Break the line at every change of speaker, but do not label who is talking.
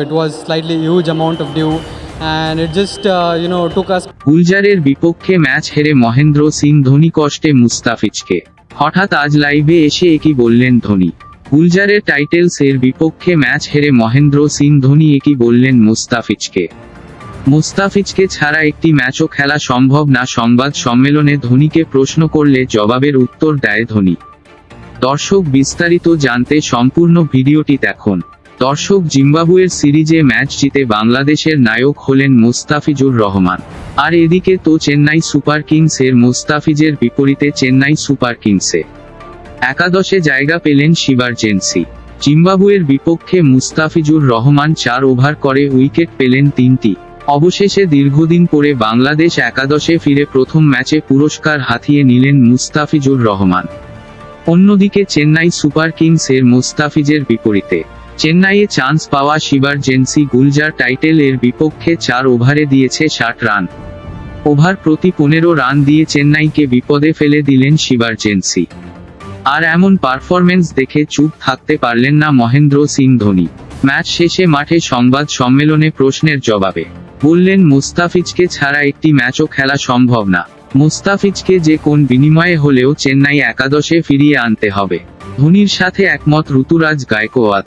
It was slightly huge amount of dew, and it just uh, you know took us
গুলজারের বিপক্ষে match হেরে মহেন্দ্র সিং ধোনি কষ্টে মুস্তাফিজকে। হঠাৎ আজ লাইভে এসে একই বললেন ধোনি। গুলজারের টাইটেলস এর বিপক্ষে ম্যাচ হেরে মহেন্দ্র সিং ধোনি একই বললেন মুস্তাফিজকে। মুস্তাফিজকে ছাড়া একটি ম্যাচও খেলা সম্ভব না সংবাদ সম্মেলনে ধোনিকে প্রশ্ন করলে জবাবের উত্তর দেয় ধোনি। দর্শক বিস্তারিত জানতে সম্পূর্ণ ভিডিওটি দেখুন। দর্শক জিম্বাবুয়ের সিরিজে ম্যাচ জিতে বাংলাদেশের নায়ক হলেন মুস্তাফিজুর রহমান। আর এদিকে তো চেন্নাই সুপার কিংস এর মুস্তাফিজের বিপরীতে চেন্নাই সুপার কিংসে একাদশে জায়গা পেলেন শিবারজেন্সি জিম্বাবুয়ের বিপক্ষে মুস্তাফিজুর রহমান চার ওভার করে উইকেট পেলেন তিনটি। অবশেষে দীর্ঘদিন পরে বাংলাদেশ একাদশে ফিরে প্রথম ম্যাচে পুরস্কার হাতিয়ে নিলেন মুস্তাফিজুর রহমান। অন্যদিকে চেন্নাই সুপার কিংস এর মুস্তাফিজের বিপরীতে চেন্নাইয়ে চান্স পাওয়া শিবারজেন্সি গুলজার টাইটেল এর বিপক্ষে চার ওভারে দিয়েছে ষাট রান। ওভার প্রতি পনেরো রান দিয়ে চেন্নাইকে বিপদে ফেলে দিলেন শিবারজেন্সি আর এমন পারফরমেন্স দেখে চুপ থাকতে পারলেন না মহেন্দ্র সিং ধোনি। ম্যাচ শেষে মাঠে সংবাদ সম্মেলনে প্রশ্নের জবাবে বললেন, মুস্তাফিজকে ছাড়া একটি ম্যাচও খেলা সম্ভব না। মুস্তাফিজকে যে কোন বিনিময়ে হলেও চেন্নাই একাদশে ফিরিয়ে আনতে হবে। ধোনির সাথে একমত ঋতুরাজ গায়কোয়াদ